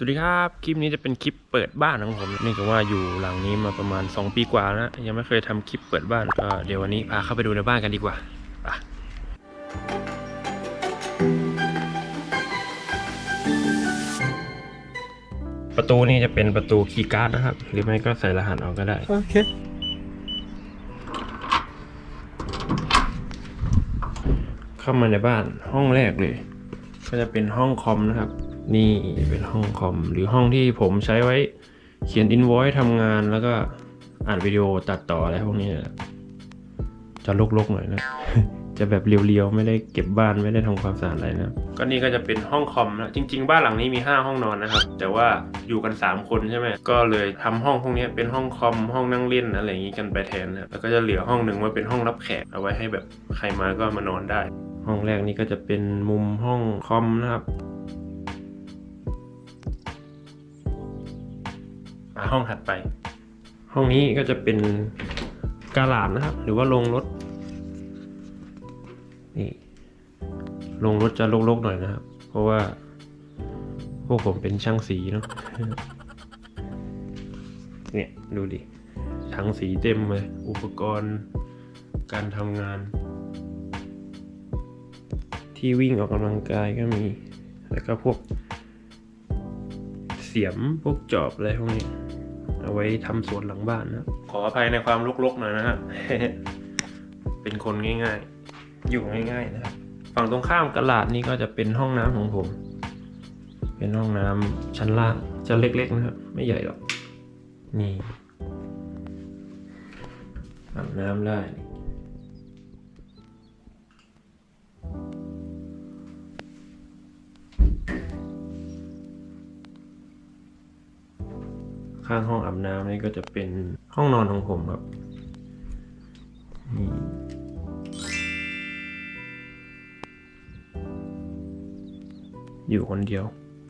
สวัสดีครับ คลิปนี้จะเป็นคลิปเปิดบ้านของผมนี่ก็ว่าอยู่หลังนี้มาประมาณ 2 ปีกว่าแล้วนะยังไม่เคยทำคลิปเปิดบ้านก็เดี๋ยววันนี้พาเข้าไปดูในบ้านกันดีกว่าไปประตูนี่จะเป็นประตูคีย์การ์ดนะครับ หรือไม่ก็ใส่รหัสเอาก็ได้ โอเคเข้ามาในบ้านห้องแรกเลย ก็จะเป็นห้องคอมนะครับ นี่เป็นห้องคอมหรือห้องที่ผมใช้ไว้เขียนอิน o อย e ทำงานแล้วก็อ่านวิดีโอตัดต่ออะไรพวกนี้นะจะลกๆหน่อยนะ จะแบบเรียวๆ ไม่ได้เก็บบ้านไม่ได้ทำความสะอาดอะไรนะ ก็นี่ก็จะเป็นห้องคอมนะจริง ๆ บ้านหลังนี้มี 5 ห้องนอนนะครับ แต่ว่าอยู่กัน 3 คนใช่ไหมก็เลยทำห้องพวกนี้เป็นห้องคอมห้องนั่งเล่นอะไรอย่างนี้กันไปแทนนะแล้วก็จะเหลือห้องหนึ่งไว้เป็นห้องรับแขกเอาไว้ให้แบบใครมาก็มานอนได้ ห้องแรกนี่ก็จะเป็นมุมห้องคอมนะครับ ห้องถัดไป ห้องนี้ก็จะเป็นกาลาดนะครับ หรือว่าโรงรถนี่โรงรถจะโลกๆหน่อยนะครับ เพราะว่าพวกผมเป็นช่างสีเนาะเนี่ยดูดิถังสีเต็มเลย อุปกรณ์การทำงาน ที่วิ่งออกกำลังกายก็มี แล้วก็พวกเสียมพวกจอบอะไรพวกนี้ เอาไว้ทำสวนหลังบ้านนะขออภัยในความรกๆหน่อยนะฮะเป็นคนง่ายๆ อยู่ง่ายๆนะครับฝั่งตรงข้ามกระลาดนี่ก็จะเป็นห้องน้ำของผม เป็นห้องน้ำชั้นล่างจะเล็กๆนะครับไม่ใหญ่หรอกนี่อาบน้ำได้ ข้างห้องอาบน้ำนี่ก็จะเป็นห้องนอนของผมครับนี่อยู่คนเดียว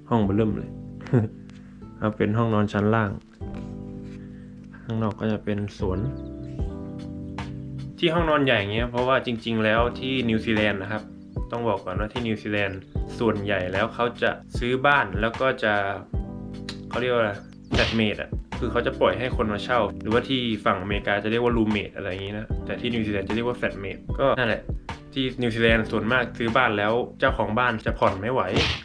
ห้องเบอเริ่มเลยครับเป็นห้องนอนชั้นล่าง ข้างนอกก็จะเป็นสวน ที่ห้องนอนใหญ่เงี้ยเพราะว่าจริง ๆ แล้วที่นิวซีแลนด์นะครับ ต้องบอกก่อนว่าที่นิวซีแลนด์ส่วนใหญ่แล้วเขาจะซื้อบ้านแล้วก็จะเขาเรียกว่า แฟลตเมดอะคือเขาจะปล่อยให้คนมาเช่า หรือว่าที่ฝั่งอเมริกาจะเรียกว่ารูเมดอะไรอย่างงี้นะ แต่ที่นิวซีแลนด์จะเรียกว่าแฟลตเมดก็นั่นแหละที่นิวซีแลนด์ส่วนมากซื้อบ้านแล้วเจ้าของบ้านจะผ่อนไม่ไหว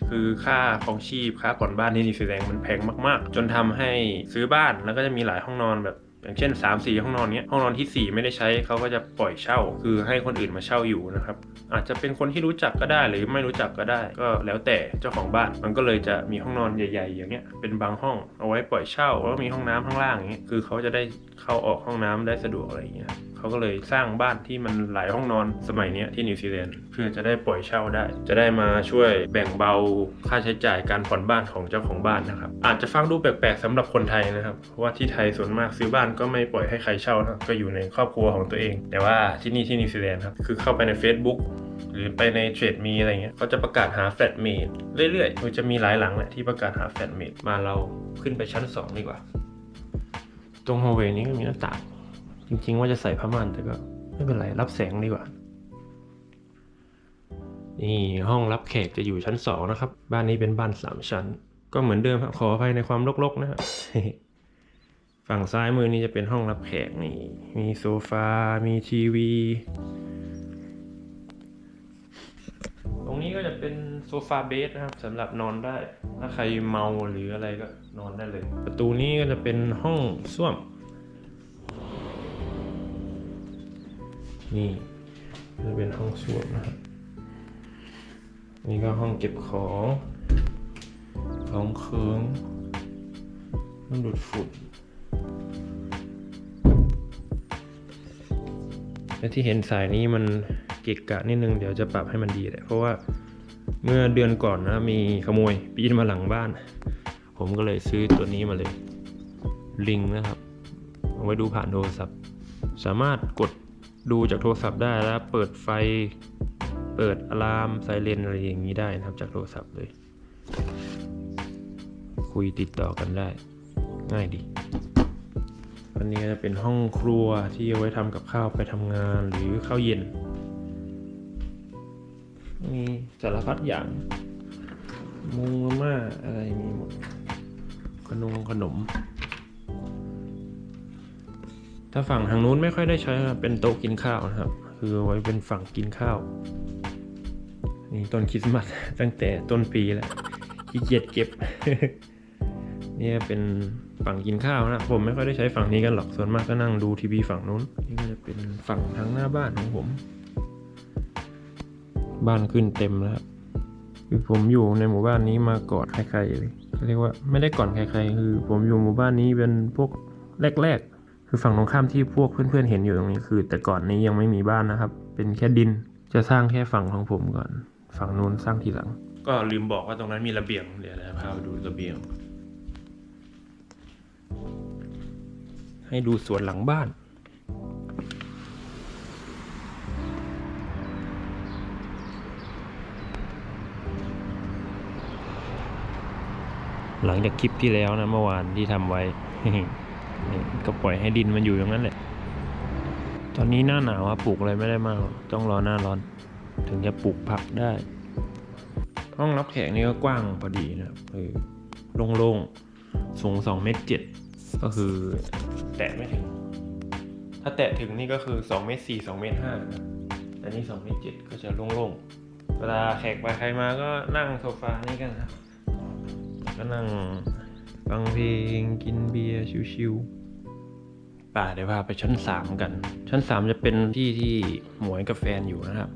คือค่าของชีพค่าผ่อนบ้านที่นิวซีแลนด์มันแพงมาก ๆ จนทำให้ซื้อบ้านแล้วก็จะมีหลายห้องนอนแบบ อย่างเช่น 3 4 ห้องนอนเนี้ยห้องนอนทีสี่ 4 ไม่ได้ใช้เขาก็จะปล่อยเช่า คือให้คนอื่นมาเช่าอยู่นะครับอาจจะเป็นคนที่รู้จักก็ได้หรือไม่รู้จักก็ได้ ก็แล้วแต่เจ้าของบ้านมันก็เลยจะมีห้องนอนใหญ่ ๆ อย่างเงี้ยเป็นบางห้องเอาไว้ปล่อยเช่าแล้วมีห้องน้ำข้างล่างอย่างเงี้ยคือเขาจะได้เข้าออกห้องน้ำได้สะดวกอะไรอย่างเงี้ย เขาก็เลยสร้างบ้านที่มันหลายห้องนอนสมัยนี้ที่นิวซีแลนด์เพื่อจะได้ปล่อยเช่าได้ จะได้มาช่วยแบ่งเบาค่าใช้จ่ายการผ่อนบ้านของเจ้าของบ้านนะครับ อาจจะฟังดูแปลกๆสำหรับคนไทยนะครับเพราะว่าที่ไทยส่วนมากซื้อบ้านก็ไม่ปล่อยให้ใครเช่านะก็อยู่ในครอบครัวของตัวเอง แต่ว่าที่นี่ที่นิวซีแลนด์ครับคือเข้าไปใน Facebook หรือไปในเทรดมีอะไรเงี้ยเขาจะประกาศหาแฟลตเมดเรื่อยๆมันจะมีหลายหลังแหละที่ประกาศหาแฟลตเมดมาเราขึ้นไปชั้น 2 ดีกว่า ตรงโฮเวย์นี้ก็มีหน้าต่าง จริง ๆ ว่าจะใส่ผ้าม่านแต่ก็ไม่เป็นไรรับแสงดีกว่า นี่ห้องรับแขกจะอยู่ชั้น2นะครับ บ้านนี้เป็นบ้าน3ชั้น ก็เหมือนเดิมครับขออภัยในความรกๆนะครับฝั่งซ้ายมือนี้จะเป็นห้องรับแขกนี่ มีโซฟา มีทีวี ตรงนี้ก็จะเป็นโซฟาเบสนะครับสำหรับนอนได้ ถ้าใครเมาหรืออะไรก็นอนได้เลย ประตูนี้ก็จะเป็นห้องส้วม นี่จะเป็นห้องส้วมนะครับ นี่ก็ห้องเก็บของของเครื่องต้องดูดฝุ่นและที่เห็นสายนี้มันเกะกะนิดนึงเดี๋ยวจะปรับให้มันดีแหละเพราะว่าเมื่อเดือนก่อนนะมีขโมยปีนมาหลังบ้าน ผมก็เลยซื้อตัวนี้มาเลยลิงนะครับ เอาไว้ดูผ่านโทรศัพท์ สามารถกด ดูจากโทรศัพท์ได้แล้วเปิดไฟ เปิดอะลามไซเรนอะไรอย่างนี้ได้นะครับจากโทรศัพท์เลย คุยติดต่อกันได้ ง่ายดี อันนี้จะเป็นห้องครัวที่เอาไว้ทำกับข้าวไปทำงานหรือข้าวเย็น มีสารพัดอย่าง มุงมาม่าอะไรมีหมดขนมขนม ถ้าฝั่งทางนู้นไม่ค่อยได้ใช้เป็นโต๊ะกินข้าวนะครับ คือไว้เป็นฝั่งกินข้าว นี่ต้นคริสต์มาสตั้งแต่ต้นปีแล้วขี้เกียจเก็บเนี่ยเป็นฝั่งกินข้าวนะผมไม่ค่อยได้ใช้ฝั่งนี้กันหรอกส่วนมากก็นั่งดูทีวีฝั่งนู้นนี่ก็จะเป็นฝั่งทางหน้าบ้านของผม บ้านขึ้นเต็มแล้วครับคือผมอยู่ในหมู่บ้านนี้มาก่อนใครๆเลยเขาเรียกว่าไม่ได้ก่อนใครๆคือ ผมอยู่หมู่บ้านนี้เป็นพวกแรกๆ คือฝั่งตรงข้ามที่พวกเพื่อนๆเห็นอยู่ตรงนี้คือ แต่ก่อนนี้ยังไม่มีบ้านนะครับ เป็นแค่ดินจะสร้างแค่ฝั่งของผมก่อน ฝั่งนู้นสร้างทีหลัง ก็ลืมบอกว่าตรงนั้นมีระเบียงเดี๋ยวนะพาไปดูระเบียง ให้ดูสวนหลังบ้านหลังจากคลิปที่แล้วนะเมื่อวานที่ทำไว้ ก็ปล่อยให้ดินมันอยู่อย่างนั้นแหละ ตอนนี้หน้าหนาวอะปลูกอะไรไม่ได้มาก ต้องรอหน้าร้อน ถึงจะปลูกผักได้ ห้องรับแขกนี่ก็กว้างพอดีนะครับเออโล่งๆ สูงสองเมตรเจ็ดก็คือ แตะไม่ถึง ถ้าแตะถึงนี่ก็คือสองเมตรสี่สองเมตรห้านะแต่นี่สองเมตรเจ็ดก็จะโล่งๆ เวลาแขกไปใครมาก็นั่งโซฟานี่กันครับก็นั่งฟังเพลงกินเบียร์ชิวๆ ป่าเดี๋ยวพาไปชั้นสามกัน ชั้นสามจะเป็นที่ที่หมวยกับแฟนอยู่นะครับ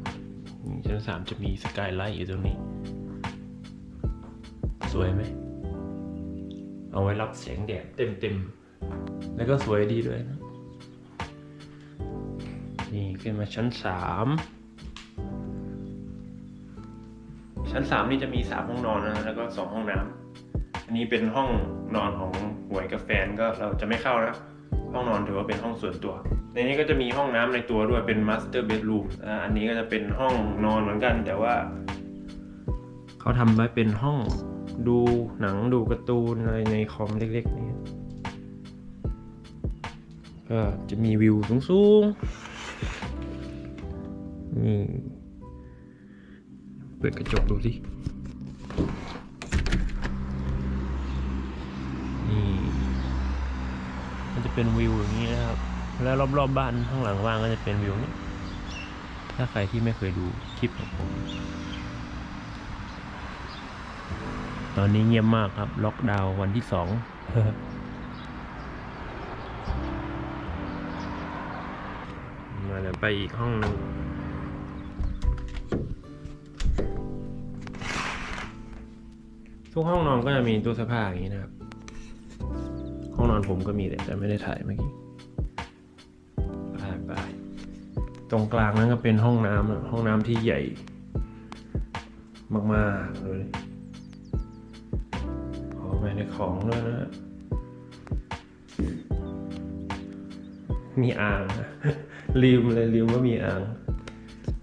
นี่ชั้นสามจะมีสกายไลท์อยู่ตรงนี้ สวยไหม เอาไว้รับแสงแดดเต็มๆ แล้วก็สวยดีด้วยนะ นี่ขึ้นมาชั้นสามชั้นสามนี่จะมีสามห้องนอนนะ แล้วก็สองห้องน้ำอันนี้เป็นห้องนอนของหวยกับแฟนก็เราจะไม่เข้านะ ห้องนอนถือว่าเป็นห้องส่วนตัว ในนี้ก็จะมีห้องน้ำในตัวด้วยเป็นมาสเตอร์เบดรูมอันนี้ก็จะเป็นห้องนอนเหมือนกัน แต่ว่า เขาทำไว้เป็นห้องดูหนังดูการ์ตูนอะไรในคอมเล็กๆนี่ก็จะมีวิวสูงๆนี่เปิดกระจกดูสิ นี่มันจะ เป็นวิวอย่างนี้นะครับ แล้วรอบๆบบ้านข้างหลังว่างก็จะเป็นวิวนี้ ถ้าใครที่ไม่เคยดูคลิปของผม ตอนนี้เงียบมากครับ ล็อกดาวน์วันที่สองมาเดี๋ยวไปอีกห้องหนึ่งทุกห้องนอนก็จะมีตู้เสื้อผ้าอย่างนี้นะครับ องนอนผมก็มีแต่แต่ไม่ได้ถ่ายเมื่อกี้ไปไปตรงกลางนั้นก็เป็นห้องน้ำนะห้องน้ำที่ใหญ่ มากๆเลยขอไปในของด้วยนะ มีอ่างนะลืมเลยลืมว่ามีอ่าง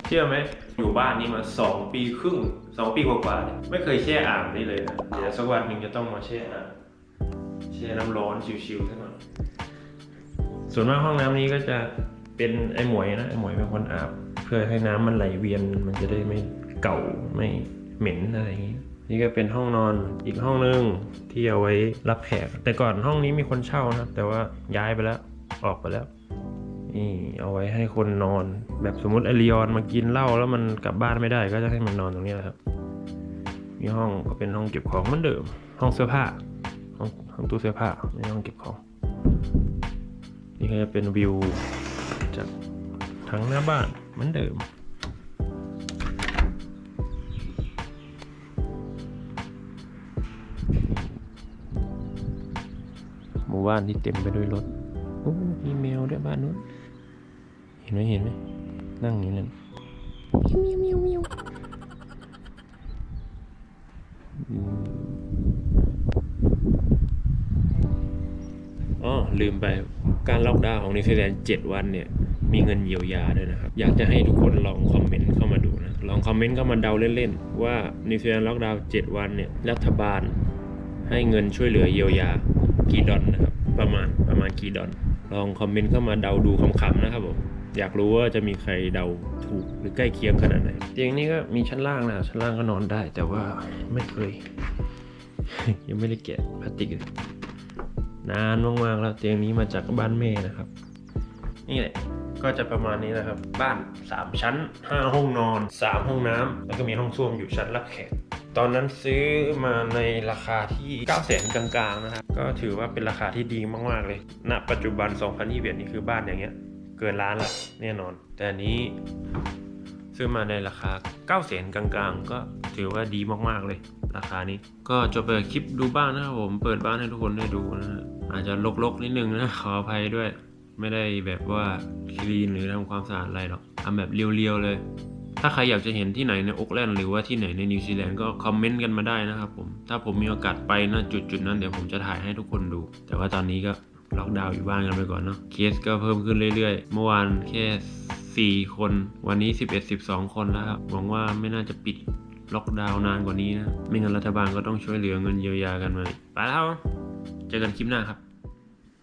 เชื่อไหมอยู่บ้านนี้มาสองปีครึ่งสองปีกว่าๆเนี่ยไม่เคยแช่อ่างนี่เลยนะเดี๋ยวสักวันหนึ่งจะต้องมาแช่อ่าง แช่น้ำร้อนชิวๆสักหน่อยส่วนมากห้องน้ำนี้ก็จะเป็นไอ้หมวยนะไอ้หมวยเป็นคนอาบ เพื่อให้น้ำมันไหลเวียนมันจะได้ไม่เก่าไม่เหม็นอะไรอย่างนี้นี่ก็เป็นห้องนอนอีกห้องนึงที่เอาไว้รับแขกแต่ก่อนห้องนี้มีคนเช่านะแต่ว่าย้ายไปแล้วออกไปแล้วนี่เอาไว้ให้คนนอน แบบสมมติไอรีออนมากินเหล้าแล้วมันกลับบ้านไม่ได้ก็จะให้มันนอนตรงนี้แหละครับมีห้องก็เป็นห้องเก็บของเหมือนเดิม ห้องเสื้อผ้า ห้องห้องตู้เสื้อผ้าไม่ใช่ห้องเก็บของ นี่ก็จะเป็นวิวจากทั้งหน้าบ้านเหมือนเดิมหมู่บ้านที่เต็มไปด้วยรถโอ้มีแมวด้วยบ้านนู้น เห็นไหมเห็นไหมนั่งอยู่นั่นเมียวเมียวเมียว ลืมไปการล็อกดาวน์ของนิวซีแลนด์7วันเนี่ยมีเงินเยียวยาด้วยนะครับ อยากจะให้ทุกคนลองคอมเมนต์เข้ามาดูนะ ลองคอมเมนต์เข้ามาเดาเล่นๆ ว่านิวซีแลนด์ล็อกดาวน์7วันเนี่ยรัฐบาลให้เงินช่วยเหลือเยียวยากี่ดอลนะครับ ประมาณประมาณกี่ดอลลองคอมเมนต์เข้ามาเดาดูคำๆนะครับผมอยากรู้ว่าจะมีใครเดาถูกหรือใกล้เคียงขนาดไหนเตียงนี้ก็มีชั้นล่างนะชั้นล่างก็นอนได้ แต่ว่าไม่เคย ยังไม่ได้แกะพลาสติกเลย นานมากๆแล้วเตียงนี้มาจากบ้านแม่นะครับ นี่แหละก็จะประมาณนี้นะครับ บ้าน 3 ชั้น 5 ห้องนอน 3 ห้องน้ำแล้วก็มีห้องส้วมอยู่ชั้นรับแขกตอนนั้นซื้อมาในราคาที่9 0 0 0 0กลางๆนะครับก็ถือว่าเป็นราคาที่ดีมากๆเลยณปัจจุบัน 2021นี่คือบ้านอย่างเงี้ย เกินล้านละแน่นอน แต่อันนี้ซื้อมาในราคา9 0 0 0 0กลางๆ ก็ถือว่าดีมากๆเลย ราคานี้ ก็จบไปกับคลิปดูบ้านนะครับผมเปิดบ้านให้ทุกคนได้ดูนะฮะอาจจะลกๆนิดนึงนะขออภัยด้วย ไม่ได้แบบว่าคลีนหรือทำความสะอาดอะไรหรอกทำแบบเรียวๆเลย ถ้าใครอยากจะเห็นที่ไหนในโอ๊กแลนด์หรือว่าที่ไหนในนิวซีแลนด์ก็คอมเมนต์กันมาได้นะครับผมถ้าผมมีโอกาสไปนะจุดๆนั้นเดี๋ยวผมจะถ่ายให้ทุกคนดู แต่ว่าตอนนี้ก็ล็อกดาวน์อยู่บ้านกันไปก่อนเนาะเคสก็เพิ่มขึ้นเรื่อยๆ เมื่อวานแค่ 4 คน วันนี้ 11 12 คนแล้วครับหวังว่าไม่น่าจะปิด ล็อกดาวน์นานกว่านี้นะ ไม่งั้นรัฐบาลก็ต้องช่วยเหลือเงินเยียวยากันมา ไปแล้ว เจอกันคลิปหน้าครับ